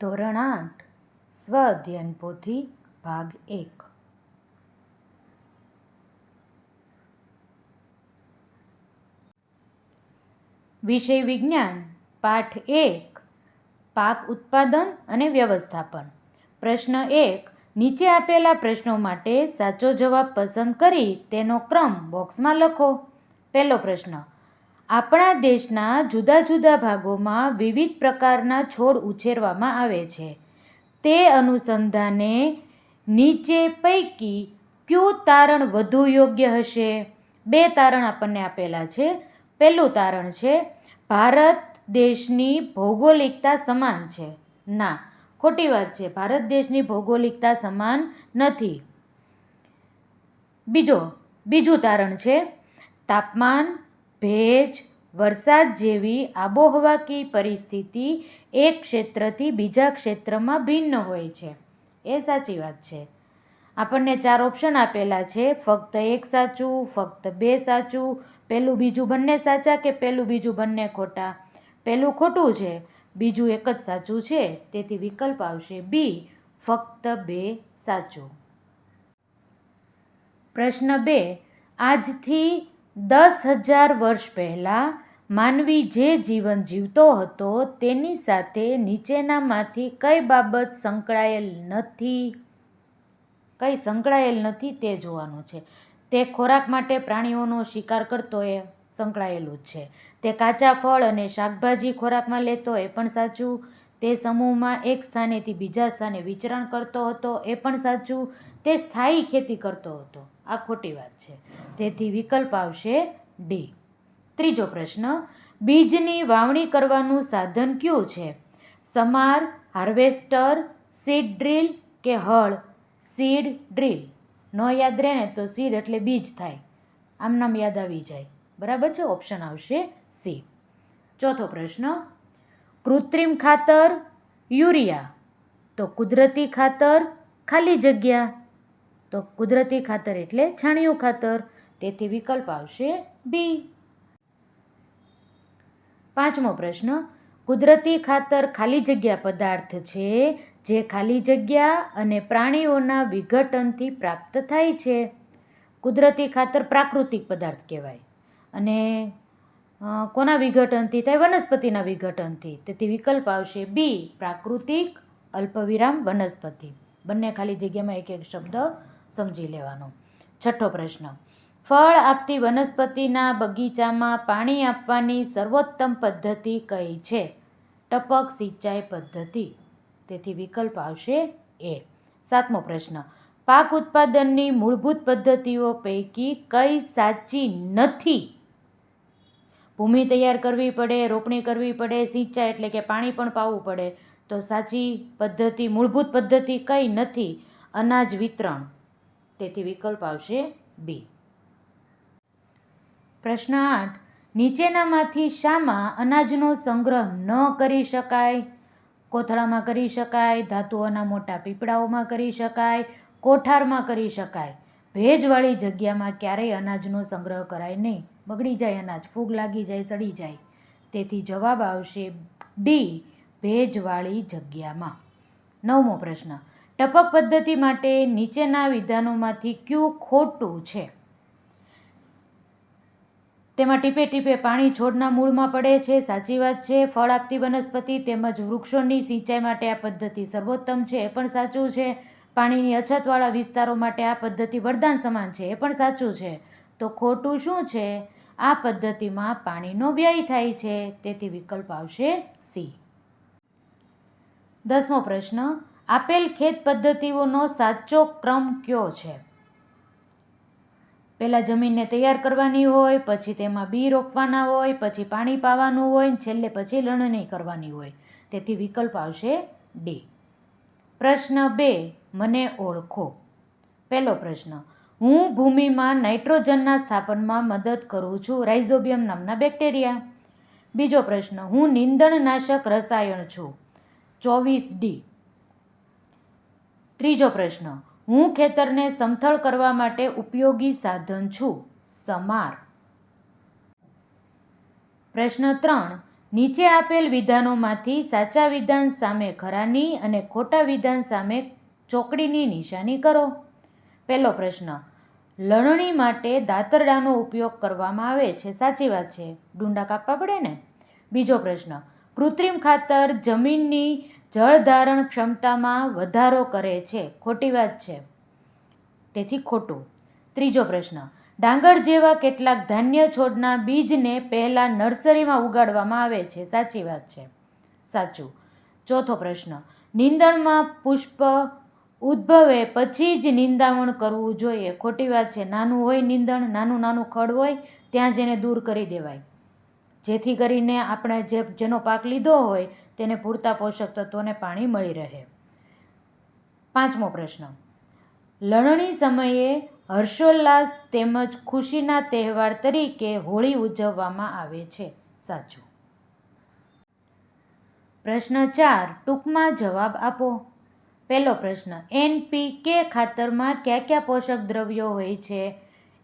ધોરણ આઠ સ્વ અધ્યયન પોથી ભાગ એક. વિષય વિજ્ઞાન, પાઠ એક, પાક ઉત્પાદન અને વ્યવસ્થાપન. પ્રશ્ન એક, નીચે આપેલા પ્રશ્નો માટે સાચો જવાબ પસંદ કરી તેનો ક્રમ બોક્સમાં લખો. પહેલો પ્રશ્ન આપણા દેશના જુદા જુદા ભાગોમાં વિવિધ પ્રકારના છોડ ઉછેરવામાં આવે છે. તે અનુસંધાને નીચે પૈકી કયું તારણ વધુ યોગ્ય હશે? બે તારણ આપણને આપેલા છે. પહેલું તારણ છે, ભારત દેશની ભૌગોલિકતા સમાન છે. ના, ખોટી વાત છે. ભારત દેશની ભૌગોલિકતા સમાન નથી. બીજો, બીજું તારણ છે, તાપમાન ભેજ, વરસાદ જેવી આબોહવાકી પરિસ્થિતિ એક ક્ષેત્રથી બીજા ક્ષેત્રમાં ભિન્ન હોય છે. એ સાચી વાત છે. આપણને ચાર ઓપ્શન આપેલા છે. ફક્ત એક સાચું, ફક્ત બે સાચું પહેલું બીજું બંને સાચા કે પહેલું બીજું બંને ખોટા? પહેલું ખોટું છે, બીજું એક જ સાચું છે. તેથી વિકલ્પ આવશે બી ફક્ત બે સાચું. પ્રશ્ન બે, આજથી દસ હજાર વર્ષ પહેલાં માનવી જે જીવન જીવતો હતો તેની સાથે નીચેનામાંથી કઈ બાબત સંકળાયેલ નથી? કઈ સંકળાયેલ નથી તે જોવાનું છે. તે ખોરાક માટે પ્રાણીઓનો શિકાર કરતો એ સંકળાયેલું છે. તે કાચા ફળ અને શાકભાજી ખોરાકમાં લેતો એ પણ સાચું. તે સમૂહમાં એક સ્થાનેથી બીજા સ્થાને વિચરણ કરતો હતો એ પણ સાચું. તે સ્થાયી ખેતી કરતો હતો. આ ખોટી વાત છે. તેથી વિકલ્પ આવશે ડી ત્રીજો પ્રશ્ન, બીજની વાવણી કરવાનું સાધન કયું છે? સમાર, હાર્વેસ્ટર, સીડ ડ્રીલ કે હળ? Seed drill. ન યાદ રહે ને તો સીડ એટલે બીજ થાય. આમ નામ યાદ આવી જાય. બરાબર છે? ઓપ્શન આવશે સી ચોથો પ્રશ્ન, કૃત્રિમ ખાતર યુરિયા. તો કુદરતી ખાતર ખાલી જગ્યા તો કુદરતી ખાતર એટલે છાણિયું ખાતર. તેથી વિકલ્પ આવશે બી પાંચમો પ્રશ્ન. કુદરતી ખાતર ખાલી જગ્યા પદાર્થ છે, જે ખાલી જગ્યા અને પ્રાણીઓના વિઘટનથી પ્રાપ્ત થાય છે. કુદરતી ખાતર પ્રાકૃતિક પદાર્થ કહેવાય. અને કોના વિઘટનથી? થાય વનસ્પતિના વિઘટનથી. તેથી વિકલ્પ આવશે બી પ્રાકૃતિક અલ્પવિરામ વનસ્પતિ. બંને ખાલી જગ્યામાં એક એક શબ્દ સમજી લેવાનો. છઠ્ઠો પ્રશ્ન. ફળ આપતી વનસ્પતિના બગીચામાં પાણી આપવાની સર્વોત્તમ પદ્ધતિ કઈ છે? ટપક સિંચાઈ પદ્ધતિ. તેથી વિકલ્પ આવશે એ. સાતમો પ્રશ્ન. પાક ઉત્પાદનની મૂળભૂત પદ્ધતિઓ પૈકી કઈ સાચી નથી? ભૂમિ તૈયાર કરવી પડે, રોપણી કરવી પડે, સિંચાઈ એટલે કે પાણી પણ પાવું પડે. તો સાચી પદ્ધતિ, મૂળભૂત પદ્ધતિ કઈ નથી? અનાજ વિતરણ. તેથી વિકલ્પ આવશે બી. પ્રશ્ન આઠ. નીચેનામાંથી શામાં અનાજનો સંગ્રહ ન કરી શકાય. કોથળામાં કરી શકાય, ધાતુઓના મોટા પીપળાઓમાં કરી શકાય, કોઠારમાં કરી શકાય. ભેજવાળી જગ્યામાં ક્યારેય અનાજનો સંગ્રહ કરાય નહીં. બગડી જાય અનાજ, ફૂગ લાગી જાય, સડી જાય. તેથી જવાબ આવશે ડી. ભેજવાળી જગ્યામાં. નવમો પ્રશ્ન. ટપક પદ્ધતિ માટે નીચેના વિધાનોમાંથી કયું ખોટું છે? તેમાં ટીપે ટીપે પાણી છોડના મૂળમાં પડે છે, સાચી વાત છે, ફળ આપતી વનસ્પતિ તેમજ વૃક્ષોની સિંચાઈ માટે આ પદ્ધતિ સર્વોત્તમ છે, એ પણ સાચું છે. પાણીની અછતવાળા વિસ્તારો માટે આ પદ્ધતિ વરદાન સમાન છે, એ પણ સાચું છે. તો ખોટું શું છે? આ પદ્ધતિમાં પાણીનો વ્યય થાય છે, તેથી વિકલ્પ આવશે સી. દસમો પ્રશ્ન આપેલ ખેત પદ્ધતિઓનો સાચો ક્રમ કયો છે? પહેલાં જમીનને તૈયાર કરવાની હોય, પછી તેમાં બી રોપવાના હોય, પછી પાણી પાવાનું હોય, છેલ્લે પછી લણણી કરવાની હોય. તેથી વિકલ્પ આવશે ડી. પ્રશ્ન બે, મને ઓળખો. પહેલો પ્રશ્ન, હું ભૂમિમાં નાઇટ્રોજનના સ્થાપનમાં મદદ કરું છું રાઇઝોબિયમ નામના બેક્ટેરિયા? બીજો પ્રશ્ન, હું નિંદણનાશક રસાયણ છું? ચોવીસ ડી. ત્રીજો પ્રશ્ન. હું ખેતરને સમથળ કરવા માટે ઉપયોગી સાધન છું. સમાર. પ્રશ્ન ત્રણ. નીચે આપેલ વિધાનોમાંથી સાચા વિધાન સામે ખરાની અને ખોટા વિધાન સામે ચોકડીની નિશાની કરો. પહેલો પ્રશ્ન. લણણી માટે દાતરડાનો ઉપયોગ કરવામાં આવે છે. સાચી વાત છે. ડુંડા કાપવા પડે ને? બીજો પ્રશ્ન. કૃત્રિમ ખાતર જમીનની જળધારણ ક્ષમતામાં વધારો કરે છે. ખોટી વાત છે. તેથી ખોટું. ત્રીજો પ્રશ્ન. ડાંગર જેવા કેટલાક ધાન્ય છોડના બીજને પહેલાં નર્સરીમાં ઉગાડવામાં આવે છે. સાચી વાત છે. સાચું. ચોથો પ્રશ્ન. નિંદણમાં પુષ્પ ઉદ્ભવે પછી જ નિંદામણ કરવું જોઈએ. ખોટી વાત છે. નાનું હોય નિંદણ, નાનું નાનું ખડ હોય, ત્યાં જ એને દૂર કરી દેવાય. જેથી કરીને આપણે જે જેનો પાક લીધો હોય તેને પૂરતા પોષક તત્વોને પાણી મળી રહે. પાંચમો પ્રશ્ન. લણણી સમયે હર્ષોલ્લાસ તેમજ ખુશીના તહેવાર તરીકે હોળી ઉજવવામાં આવે છે. સાચું. પ્રશ્ન ચાર, ટૂંકમાં જવાબ આપો. પહેલો પ્રશ્ન એનપીકે ખાતરમાં કયા કયા પોષક દ્રવ્યો હોય છે?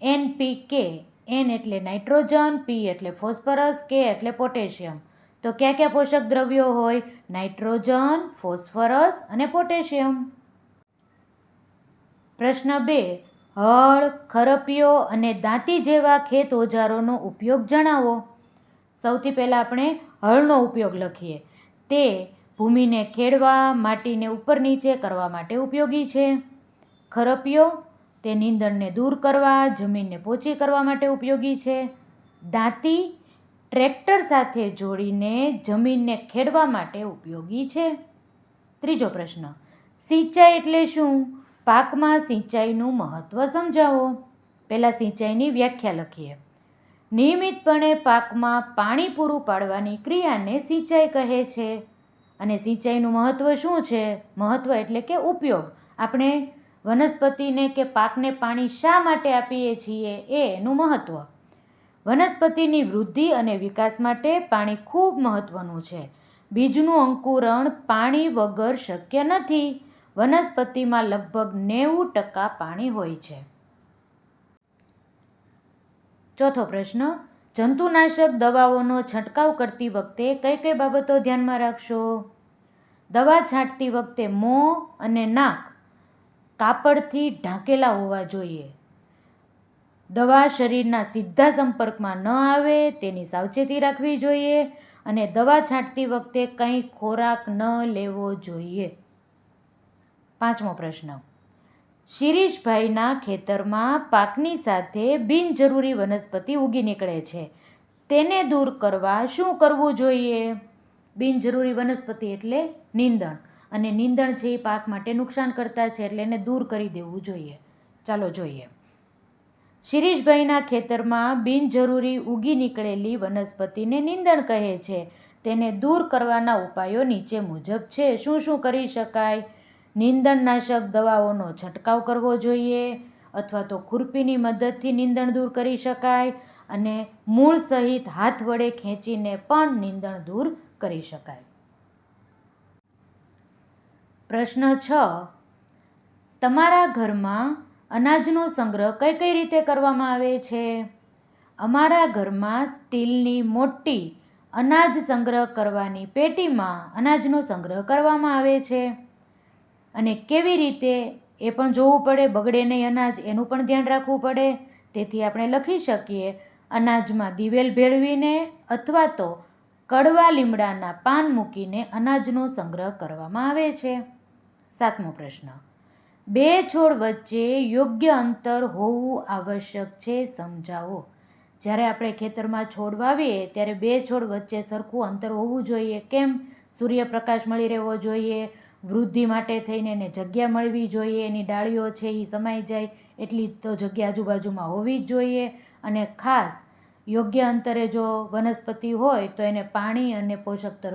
એનપીકે એન એટલે નાઇટ્રોજન પી એટલે ફોસ્ફરસ કે એટલે પોટેશિયમ. તો કયા કયા પોષક દ્રવ્યો હોય? નાઇટ્રોજન, ફોસ્ફરસ અને પોટેશિયમ. પ્રશ્ન બે, હળ, ખરપીઓ અને દાંતી જેવા ખેત ઓજારોનો ઉપયોગ જણાવો. સૌથી પહેલાં આપણે હળનો ઉપયોગ લખીએ. તે ભૂમિને ખેડવા, માટીને ઉપર નીચે કરવા માટે ઉપયોગી છે. ખરપિયો તે નીંદણને દૂર કરવા, જમીનને પોચી કરવા માટે ઉપયોગી છે. દાંતી ટ્રેક્ટર સાથે જોડીને જમીનને ખેડવા માટે ઉપયોગી છે. ત્રીજો પ્રશ્ન, સિંચાઈ એટલે શું? પાકમાં સિંચાઈનું મહત્ત્વ સમજાવો. પહેલાં સિંચાઈની વ્યાખ્યા લખીએ. નિયમિતપણે પાકમાં પાણી પૂરું પાડવાની ક્રિયાને સિંચાઈ કહે છે. અને સિંચાઈનું મહત્ત્વ શું છે? મહત્ત્વ એટલે કે ઉપયોગ. આપણે વનસ્પતિને કે પાકને પાણી શા માટે આપીએ છીએ એ એનું મહત્ત્વ વનસ્પતિની વૃદ્ધિ અને વિકાસ માટે પાણી ખૂબ મહત્ત્વનું છે. બીજનું અંકુરણ પાણી વગર શક્ય નથી. વનસ્પતિમાં લગભગ નેવું ટકા પાણી હોય છે. ચોથો પ્રશ્ન, જંતુનાશક દવાઓનો છંટકાવ કરતી વખતે કઈ કઈ બાબતો ધ્યાનમાં રાખશો? દવા છાંટતી વખતે મોં અને નાક. કાપડથી ઢાંકેલા હોવા જોઈએ. દવા શરીરના સીધા સંપર્કમાં ન આવે તેની સાવચેતી રાખવી જોઈએ અને દવા છાંટતી વખતે કંઈ ખોરાક ન લેવો જોઈએ. પાંચમો પ્રશ્ન. શિરીષભાઈના ખેતરમાં પાકની સાથે બિનજરૂરી વનસ્પતિ ઉગી નીકળે છે. તેને દૂર કરવા શું કરવું જોઈએ? બિનજરૂરી વનસ્પતિ એટલે નીંદણ. અને નીંદણ છે એ પાક માટે નુકસાન કરતા છે એટલે એને દૂર કરી દેવું જોઈએ. ચાલો જોઈએ. શિરીષભાઈના ખેતરમાં બિનજરૂરી ઉગી નીકળેલી વનસ્પતિને નીંદણ કહે છે. તેને દૂર કરવાના ઉપાયો નીચે મુજબ છે. શું શું કરી શકાય? નીંદણનાશક દવાઓનો છંટકાવ કરવો જોઈએ અથવા તો ખુરપીની મદદથી નીંદણ દૂર કરી શકાય અને મૂળ સહિત હાથ વડે ખેંચીને પણ નીંદણ દૂર કરી શકાય. પ્રશ્ન છ. તમારા ઘરમાં અનાજનો સંગ્રહ કઈ કઈ રીતે કરવામાં આવે છે? અમારા ઘરમાં સ્ટીલની મોટી અનાજ સંગ્રહ કરવાની પેટીમાં અનાજનો સંગ્રહ કરવામાં આવે છે. અને કેવી રીતે એ પણ જોવું પડે, બગડે નહીં અનાજ, એનું પણ ધ્યાન રાખવું પડે. તેથી આપણે લખી શકીએ અનાજમાં દિવેલ ભેળવીને અથવા તો કડવા લીમડાના પાન મૂકીને અનાજનો સંગ્રહ કરવામાં આવે છે. સાતમો પ્રશ્ન. બે છોડ વચ્ચે યોગ્ય અંતર હોવું આવશ્યક છે સમજાવો. જ્યારે આપણે ખેતરમાં છોડ વાવીએ ત્યારે બે છોડ વચ્ચે સરખું અંતર હોવું જોઈએ કેમ? સૂર્યપ્રકાશ મળી રહેવો જોઈએ, વૃદ્ધિ માટે થઈને એને જગ્યા મળવી જોઈએ, એની ડાળીઓ છે એ સમાઈ જાય, એટલી તો જગ્યા આજુબાજુમાં હોવી જ જોઈએ. અને ખાસ યોગ્ય અંતરે જો વનસ્પતિ હોય તો એને પાણી અને પોષક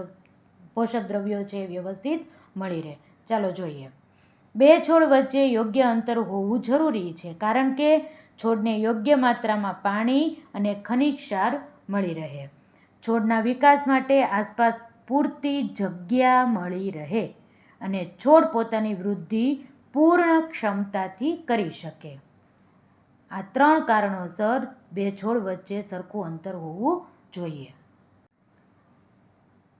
પોષક દ્રવ્યો છે વ્યવસ્થિત મળી રહે. ચાલો જોઈએ. બે છોડ વચ્ચે યોગ્ય અંતર હોવું જરૂરી છે કારણ કે છોડને યોગ્ય માત્રામાં પાણી અને ખનિજ ક્ષાર મળી રહે. છોડના વિકાસ માટે આસપાસ પૂરતી જગ્યા મળી રહે અને છોડ પોતાની વૃદ્ધિ પૂર્ણ ક્ષમતાથી કરી શકે. આ ત્રણ કારણોસર બે છોડ વચ્ચે સરખું અંતર હોવું જોઈએ.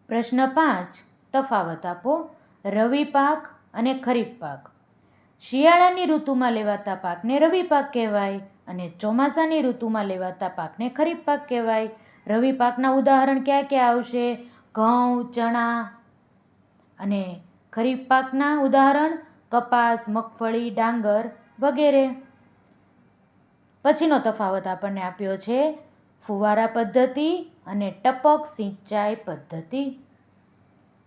પ્રશ્ન પાંચ, તફાવત આપો. રવિ પાક અને ખરીફ પાક. શિયાળાની ઋતુમાં લેવાતા પાકને રવિ પાક કહેવાય અને ચોમાસાની ઋતુમાં લેવાતા પાકને ખરીફ પાક કહેવાય. રવિ પાકના ઉદાહરણ ક્યાં ક્યાં આવશે? ઘઉં, ચણા અને ખરીફ પાકના ઉદાહરણ કપાસ, મગફળી, ડાંગર વગેરે. પછીનો તફાવત આપણને આપ્યો છે, ફુવારા પદ્ધતિ અને ટપક સિંચાઈ પદ્ધતિ.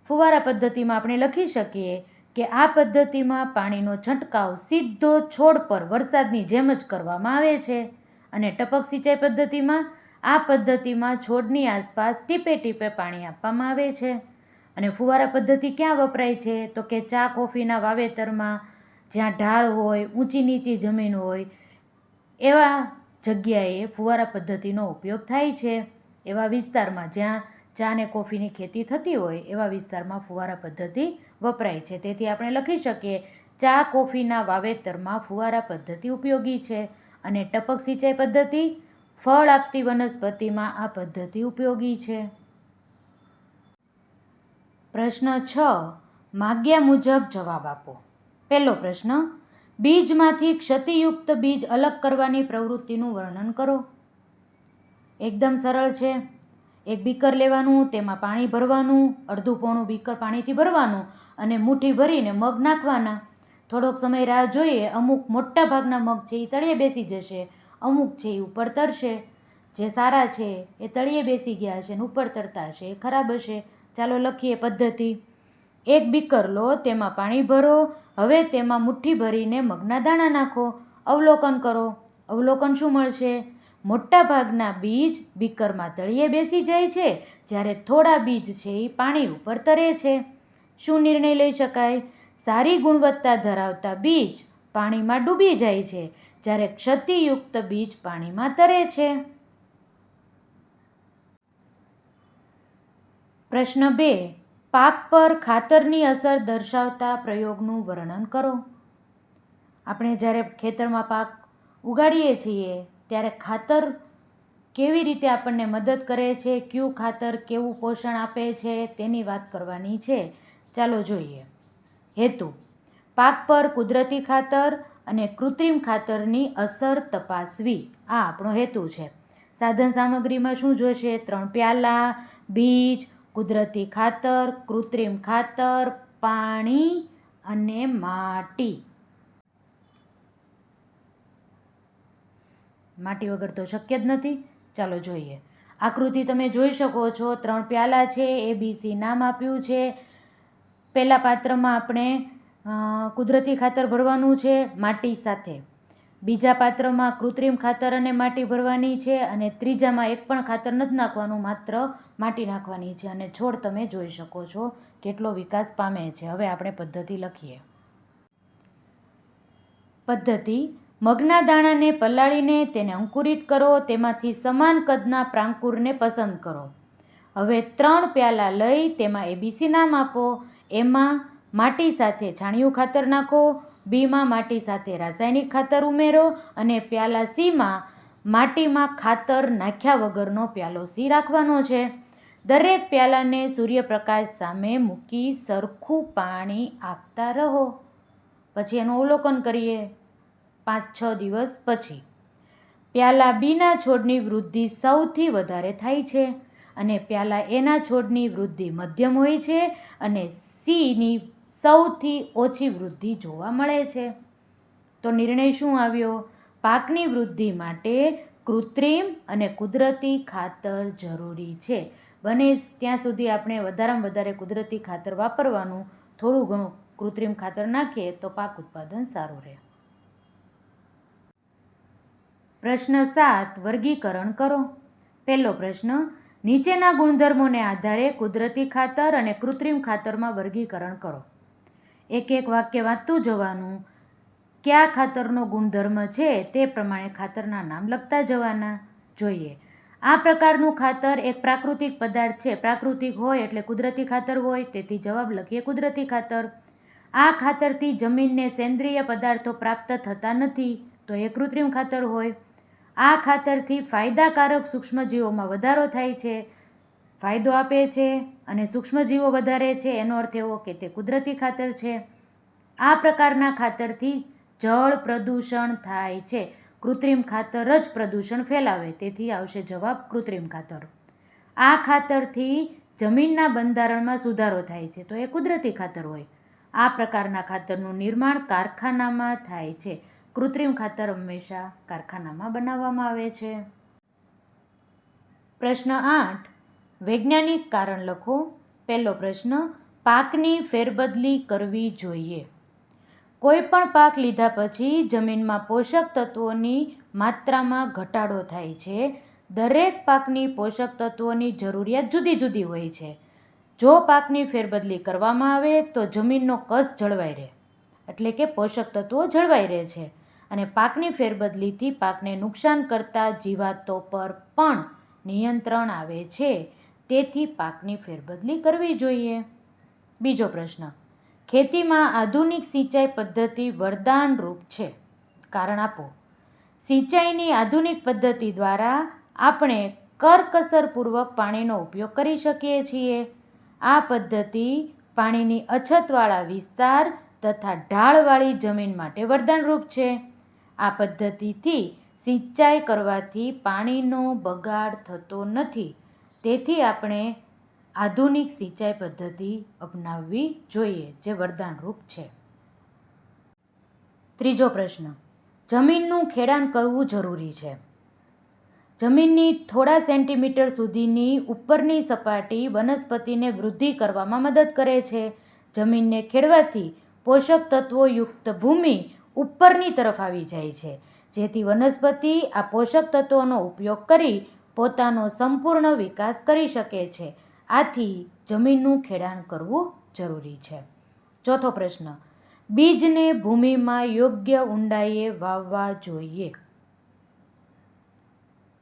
ફુવારા પદ્ધતિમાં આપણે લખી શકીએ કે આ પદ્ધતિમાં પાણીનો છંટકાવ સીધો છોડ પર વરસાદની જેમ જ કરવામાં આવે છે અને ટપક સિંચાઈ પદ્ધતિમાં આ પદ્ધતિમાં છોડની આસપાસ ટીપે ટીપે પાણી આપવામાં આવે છે. અને ફુવારા પદ્ધતિ ક્યાં વપરાય છે? તો કે ચા કોફીના વાવેતરમાં જ્યાં ઢાળ હોય, ઊંચી નીચી જમીન હોય એવા જગ્યાએ ફુવારા પદ્ધતિનો ઉપયોગ થાય છે. એવા વિસ્તારમાં જ્યાં ચા ને કોફીની ખેતી થતી હોય, એવા વિસ્તારમાં ફુવારા પદ્ધતિ વપરાય છે. તેથી આપણે લખી શકીએ, ચા કોફીના વાવેતરમાં ફુવારા પદ્ધતિ ઉપયોગી છે અને ટપક સિંચાઈ પદ્ધતિ, ફળ આપતી વનસ્પતિમાં આ પદ્ધતિ ઉપયોગી છે. પ્રશ્ન છ, માગ્યા મુજબ જવાબ આપો. પહેલો પ્રશ્ન બીજમાંથી ક્ષતિયુક્ત બીજ અલગ કરવાની પ્રવૃત્તિનું વર્ણન કરો. એકદમ સરળ છે. એક બીકર લેવાનું, તેમાં પાણી ભરવાનું, અડધું પોણું બીકર પાણીથી ભરવાનું અને મુઠ્ઠી ભરીને મગ નાખવાના. થોડોક સમય રાહ જોઈએ, અમુક મોટા ભાગના મગ છે એ તળિયે બેસી જશે, અમુક છે એ ઉપર તરશે. જે સારા છે એ તળિયે બેસી ગયા હશે ને ઉપર તરતા હશે, એ ખરાબ હશે. ચાલો લખીએ પદ્ધતિ. એક બીકર લો, તેમાં પાણી ભરો હવે તેમાં મુઠ્ઠી ભરીને મગના દાણા નાખો. અવલોકન કરો. અવલોકન શું મળશે? મોટા ભાગના બીજ બીકરમાં તળિયે બેસી જાય છે, જ્યારે થોડા બીજ છે એ પાણી ઉપર તરે છે. શું નિર્ણય લઈ શકાય? સારી ગુણવત્તા ધરાવતા બીજ પાણીમાં ડૂબી જાય છે, જ્યારે ક્ષતિયુક્ત બીજ પાણીમાં તરે છે. પ્રશ્ન બે. પાક પર ખાતરની અસર દર્શાવતા પ્રયોગનું વર્ણન કરો. આપણે જ્યારે ખેતરમાં પાક ઉગાડીએ છીએ, ત્યારે ખાતર કેવી રીતે આપણને મદદ કરે છે, કયું ખાતર કેવું પોષણ આપે છે, તેની વાત કરવાની છે. ચાલો જોઈએ. હેતુ, પાક પર કુદરતી ખાતર અને કૃત્રિમ ખાતરની અસર તપાસવી. આ આપણો હેતુ છે. સાધન સામગ્રીમાં શું જોશે? ત્રણ પ્યાલા, બીજ કુદરતી ખાતર, કૃત્રિમ ખાતર, પાણી અને માટી. માટી વગર તો શક્ય જ નથી. ચાલો જોઈએ. આકૃતિ તમે જોઈ શકો છો. ત્રણ પ્યાલા છે. એ બી સી નામ આપ્યું છે. પહેલાં પાત્રમાં આપણે કુદરતી ખાતર ભરવાનું છે માટી સાથે. બીજા પાત્રમાં કૃત્રિમ ખાતર અને માટી ભરવાની છે અને ત્રીજામાં એક પણ ખાતર નથી નાખવાનું, માત્ર માટી નાખવાની છે. અને છોડ તમે જોઈ શકો છો કેટલો વિકાસ પામે છે. હવે આપણે પદ્ધતિ લખીએ. પદ્ધતિ, મગના દાણાને પલાળીને તેને અંકુરિત કરો, તેમાંથી સમાન કદના પ્રાંકુરને પસંદ કરો. હવે ત્રણ પ્યાલા લઈ તેમાં એબીસી નામ આપો. એમાં માટી સાથે છાણિયું ખાતર નાખો બીમાં માટી સાથે રાસાયણિક ખાતર ઉમેરો અને પ્યાલા સીમાં માટીમાં ખાતર નાખ્યા વગરનો પ્યાલો સી રાખવાનો છે. દરેક પ્યાલાને સૂર્યપ્રકાશ સામે મૂકી સરખું પાણી આપતા રહો. પછી એનું અવલોકન કરીએ. પાંચ છ દિવસ પછી. પ્યાલા બીના છોડની વૃદ્ધિ સૌથી વધારે થાય છે અને પ્યાલા એના છોડની વૃદ્ધિ મધ્યમ હોય છે અને સીની સૌથી ઓછી વૃદ્ધિ જોવા મળે છે. તો નિર્ણય શું આવ્યો? પાકની વૃદ્ધિ માટે કૃત્રિમ અને કુદરતી ખાતર જરૂરી છે. બને ત્યાં સુધી આપણે વધારેમાં વધારે કુદરતી ખાતર વાપરવાનું, થોડું ઘણું કૃત્રિમ ખાતર નાખીએ તો પાક ઉત્પાદન સારું રહે. પ્રશ્ન સાત, વર્ગીકરણ કરો. પહેલો પ્રશ્ન, નીચેના ગુણધર્મોને આધારે કુદરતી ખાતર અને કૃત્રિમ ખાતરમાં વર્ગીકરણ કરો. એક એક વાક્ય વાંચતું જવાનું. કયા ખાતરનો ગુણધર્મ છે તે પ્રમાણે ખાતરના નામ લખતા જવાના. જોઈએ. આ પ્રકારનું ખાતર એક પ્રાકૃતિક પદાર્થ છે. પ્રાકૃતિક હોય એટલે કુદરતી ખાતર હોય, તેથી જવાબ લખીએ કુદરતી ખાતર. આ ખાતરથી જમીનને સેન્દ્રિય પદાર્થો પ્રાપ્ત થતા નથી, તો એ કૃત્રિમ ખાતર હોય. આ ખાતરથી ફાયદાકારક સૂક્ષ્મજીવોમાં વધારો થાય છે. ફાયદો આપે છે અને સૂક્ષ્મજીવો વધારે છે, એનો અર્થ એવો કે તે કુદરતી ખાતર છે. આ પ્રકારના ખાતરથી જળ પ્રદૂષણ થાય છે. કૃત્રિમ ખાતર જ પ્રદૂષણ ફેલાવે, તેથી આવશે જવાબ કૃત્રિમ ખાતર. આ ખાતરથી જમીનના બંધારણમાં સુધારો થાય છે, તો એ કુદરતી ખાતર હોય. આ પ્રકારના ખાતરનું નિર્માણ કારખાનામાં થાય છે. કૃત્રિમ ખાતર હંમેશા કારખાનામાં બનાવવામાં આવે છે. પ્રશ્ન આઠ. વૈજ્ઞાનિક કારણ લખો. પહેલો પ્રશ્ન, પાકની ફેરબદલી કરવી જોઈએ. કોઈ પણ પાક લીધા પછી જમીનમાં પોષક તત્વોની માત્રામાં ઘટાડો થાય છે. દરેક પાકની પોષક તત્વોની જરૂરિયાત જુદી જુદી હોય છે. જો પાકની ફેરબદલી કરવામાં આવે, તો જમીનનો કસ જળવાઈ રહે. એટલે કે પોષક તત્વો જળવાઈ રહે છે. અને પાકની ફેરબદલીથી પાકને નુકસાન કરતા જીવાતો પર પણ નિયંત્રણ આવે છે. તેથી પાકની ફેરબદલી કરવી જોઈએ. બીજો પ્રશ્ન. ખેતીમાં આધુનિક સિંચાઈ પદ્ધતિ વરદાનરૂપ છે. કારણ આપો. સિંચાઈની આધુનિક પદ્ધતિ દ્વારા આપણે કરકસરપૂર્વક પાણીનો ઉપયોગ કરી શકીએ છીએ. આ પદ્ધતિ પાણીની અછતવાળા વિસ્તાર તથા ઢાળવાળી જમીન માટે વરદાનરૂપ છે. આ પદ્ધતિથી સિંચાઈ કરવાથી પાણીનો બગાડ થતો નથી. તેથી આપણે આધુનિક સિંચાઈ પદ્ધતિ અપનાવવી જોઈએ, જે વરદાનરૂપ છે. ત્રીજો પ્રશ્ન. જમીનનું ખેડાણ કરવું જરૂરી છે. જમીનની થોડા સેન્ટીમીટર સુધીની ઉપરની સપાટી વનસ્પતિને વૃદ્ધિ કરવામાં મદદ કરે છે. જમીનને ખેડવાથી પોષક તત્વોયુક્ત ભૂમિ ઉપરની તરફ આવી જાય છે. જેથી વનસ્પતિ આ પોષક તત્વોનો ઉપયોગ કરી પોતાનો સંપૂર્ણ વિકાસ કરી શકે છે. આથી જમીનનું ખેડાણ કરવું જરૂરી છે. ચોથો પ્રશ્ન, બીજને ભૂમિમાં યોગ્ય ઊંડાઈએ વાવવા જોઈએ.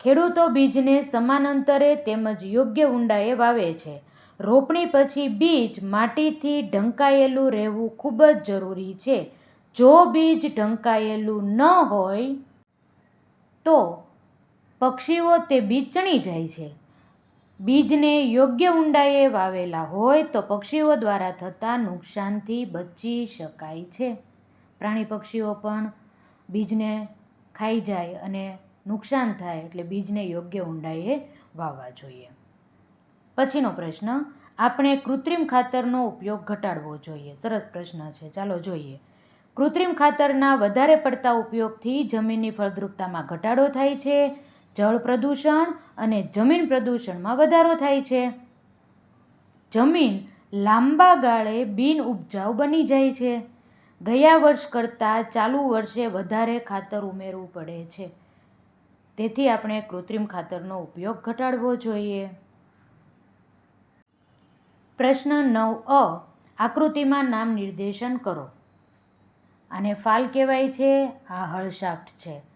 ખેડૂતો બીજને સમાનાંતરે તેમજ યોગ્ય ઊંડાએ વાવે છે. રોપણી પછી બીજ માટીથી ઢંકાયેલું રહેવું ખૂબ જ જરૂરી છે. જો બીજ ઢંકાયેલું ન હોય તો પક્ષીઓ તે બીજ ચણી જાય છે. બીજને યોગ્ય ઊંડાઈએ વાવેલા હોય તો પક્ષીઓ દ્વારા થતા નુકસાનથી બચી શકાય છે. પ્રાણી પક્ષીઓ પણ બીજને ખાઈ જાય અને નુકસાન થાય એટલે બીજને યોગ્ય ઊંડાઈએ વાવવા જોઈએ. પછીનો પ્રશ્ન, આપણે કૃત્રિમ ખાતરનો ઉપયોગ ઘટાડવો જોઈએ? સરસ પ્રશ્ન છે. ચાલો જોઈએ. કૃત્રિમ ખાતરના વધારે પડતા ઉપયોગથી જમીનની ફળદ્રુપતામાં ઘટાડો થાય છે જળ પ્રદૂષણ અને જમીન પ્રદૂષણમાં વધારો થાય છે. જમીન લાંબા ગાળે બિન ઉપજાઉ બની જાય છે. ગયા વર્ષ કરતાં ચાલુ વર્ષે વધારે ખાતર ઉમેરવું પડે છે. તેથી આપણે કૃત્રિમ ખાતરનો ઉપયોગ ઘટાડવો જોઈએ. પ્રશ્ન નવ અ. આકૃતિમાં નામ નિર્દેશન કરો. આને ફાલ કહેવાય છે. આ હળશાફ્ટ છે.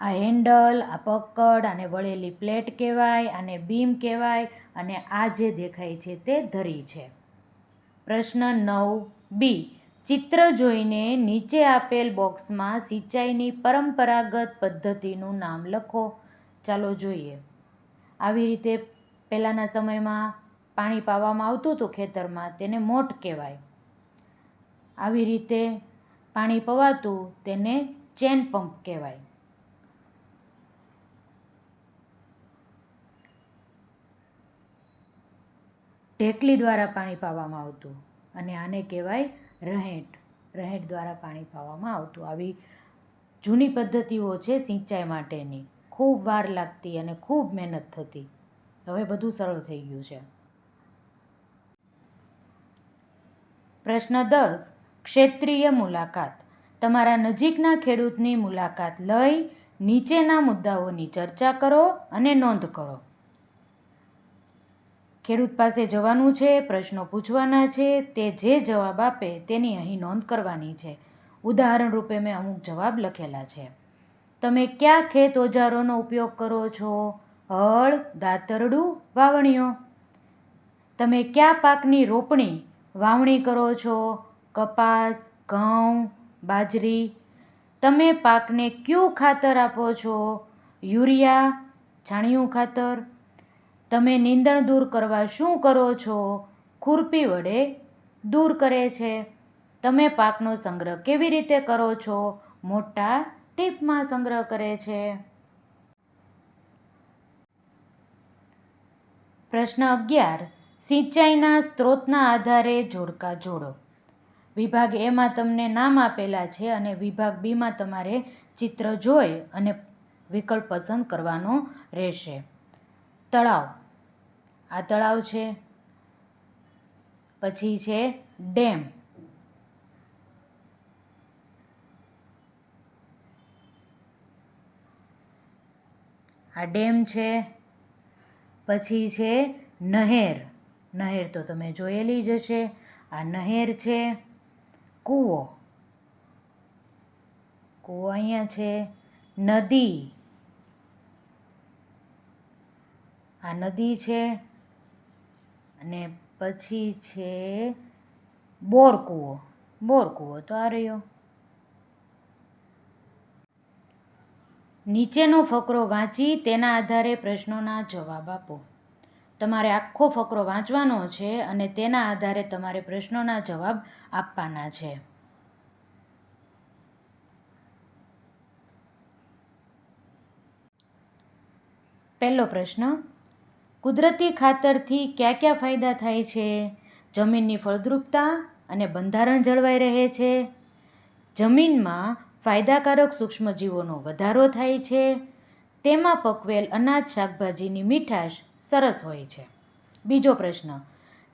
આ હેન્ડલ, આ પકડ આને વળેલી પ્લેટ કહેવાય આને બીમ કહેવાય અને આ જે દેખાય છે તે ધરી છે. પ્રશ્ન નવ બી. ચિત્ર જોઈને નીચે આપેલ બોક્સમાં સિંચાઈની પરંપરાગત પદ્ધતિનું નામ લખો. ચાલો જોઈએ. આવી રીતે પહેલાંના સમયમાં પાણી પાવામાં આવતું હતું ખેતરમાં, તેને મોટ કહેવાય. આવી રીતે પાણી પવાતું તેને ચેન પંપ કહેવાય. ઢેકલી દ્વારા પાણી પાવામાં આવતું અને આને કહેવાય રહેંટ. રહેંટ દ્વારા પાણી પાવામાં આવતું. આવી જૂની પદ્ધતિઓ છે સિંચાઈ માટેની. ખૂબ વાર લાગતી અને ખૂબ મહેનત થતી. હવે બધું સરળ થઈ ગયું છે. પ્રશ્ન દસ. ક્ષેત્રીય મુલાકાત. તમારા નજીકના ખેડૂતની મુલાકાત લઈ નીચેના મુદ્દાઓની ચર્ચા કરો અને નોંધ કરો. ખેડૂત પાસે જવાનું છે, પ્રશ્નો પૂછવાના છે, તે જે જવાબ આપે તેની અહીં નોંધ કરવાની છે. ઉદાહરણ રૂપે મેં અમુક જવાબ લખેલા છે. તમે કયા ખેત ઓજારોનો ઉપયોગ કરો છો? હળ, દાતરડું, વાવણીઓ. તમે કયા પાકની રોપણી, વાવણી કરો છો? કપાસ, ઘઉં, બાજરી. તમે પાકને કયું ખાતર આપો છો? યુરિયા, છાણિયું ખાતર. તમે નીંદણ દૂર કરવા શું કરો છો? ખુરપી વડે દૂર કરે છે. તમે પાકનો સંગ્રહ કેવી રીતે કરો છો? મોટા ટીપમાં સંગ્રહ કરે છે. પ્રશ્ન અગિયાર. સિંચાઈના સ્ત્રોતના આધારે જોડકા જોડો. વિભાગ એમાં તમને નામ આપેલા છે અને વિભાગ બીમાં તમારે ચિત્ર જોઈ અને વિકલ્પ પસંદ કરવાનો રહેશે. તળાવ. આ તળાવ છે, પછી છે ડેમ. આ ડેમ છે, પછી છે નહેર. નહેર તો તમે જોયેલી જ હશે. આ નહેર છે કૂવો. કૂવો અહીંયા છે, નદી. આ નદી છે અને પછી છે બોર કૂવો બોર કૂવો તો આ રહ્યો. નીચેનો ફકરો વાંચી તેના આધારે પ્રશ્નોના જવાબ આપો. તમારે આખો ફકરો વાંચવાનો છે અને તેના આધારે તમારે પ્રશ્નોના જવાબ આપવાના છે. પહેલો પ્રશ્ન કુદરતી ખાતરથી કયા કયા ફાયદા થાય છે? જમીનની ફળદ્રુપતા અને બંધારણ જળવાઈ રહે છે. જમીનમાં ફાયદાકારક સૂક્ષ્મજીવોનો વધારો થાય છે. તેમાં પકવેલ અનાજ, શાકભાજીની મીઠાશ સરસ હોય છે. બીજો પ્રશ્ન,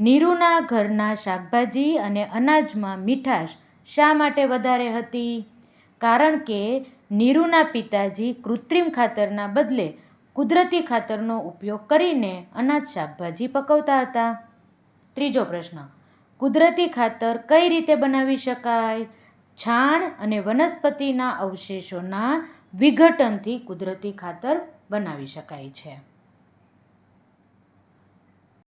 નીરુના ઘરના શાકભાજી અને અનાજમાં મીઠાશ શા માટે વધારે હતી? કારણ કે નીરુના પિતાજી કૃત્રિમ ખાતરના બદલે કુદરતી ખાતરનો ઉપયોગ કરીને અનાજ શાકભાજી પકવતા હતા. ત્રીજો પ્રશ્ન, કુદરતી ખાતર કઈ રીતે બનાવી શકાય? છાણ અને વનસ્પતિના અવશેષોના વિઘટનથી કુદરતી ખાતર બનાવી શકાય છે.